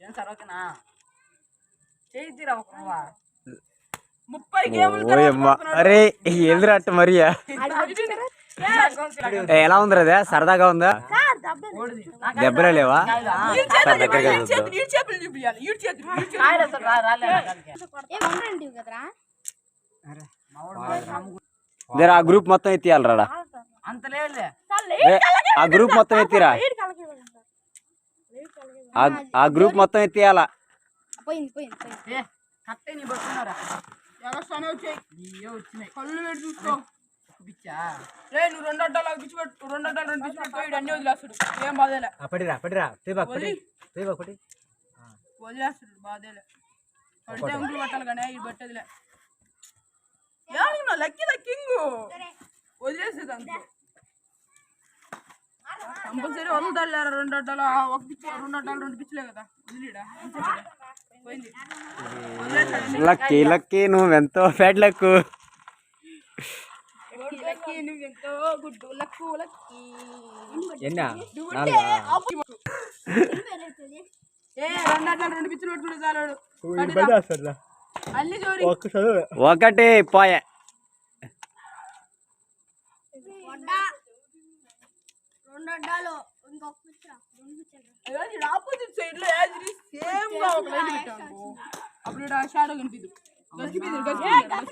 ఏం సార్ ఓకేనా చేయి తీరా ఒక నువ్వా ముప్పై అరే ఏందిరా అట్ట మరియా ఎలా ఉందిరా అదే? సరదాగా ఉందా? దెబ్బలే లేవా? సార్ దగ్గరగా చూద్దాం. ఆ గ్రూప్ మొత్తం ఎత్తియాలి రాడా అంత లేదులే. ఏ, ఆ గ్రూప్ మొత్తం ఎత్తిరా? ఆ- ఆ గ్రూప్ మొత్తం ఎత్తియాలా? పోయింది పోయింది పోయింది. ఏ కట్టే నీ పట్టుకున్నారా ఎగస్ట్రానే వచ్చాయి నీయే వచ్చినాయి. కళ్ళు పెట్టి చూసుకో. పిచ్చా రే నువ్వు రెండు అడ్డాలు పిచ్చి పెట్టు రెండు అడ్డాలు రెండు పిచ్చి పెట్టు ఈడు అన్ని వదిలేస్తాడు ఏం బాధేలే. పడిరా పడిరా. తీబాక్ పడి వదిలి. తీబాక్ పడి వదిలేస్తాడు బాధేలే. పడితే అంకులు పట్టాలి కానీ ఇది పట్టేదిలే. ఏమన్నా లక్కీ లక్కింగ్ వదిలేసేది అంకులు. కంపల్సరీ వదులుతాడు లేరా రెండు అడ్డాలు ఒక పిచ్చి రెండు అడ్డాలు రెండు పిచ్చిలే కదా. వదిలేడా? లక్కీ లక్కీ నువ్వెంతో లక్కు లక్కీ లక్కీ నువ్వెంతో గుడ్డు లక్కు లక్కీ. ఎన్నా? నువ్వుంటే ఆపు. రెండు అడ్డాలు ఇంకొక ఆపోజిట్ సైడ్ లో యాజ్ సేమ్ గా ఒక లైన్ పెట్టాము అప్పుడు ఈడ షాడో కనిపిదు గచ్చిపోయింది గచ్చిపోయింది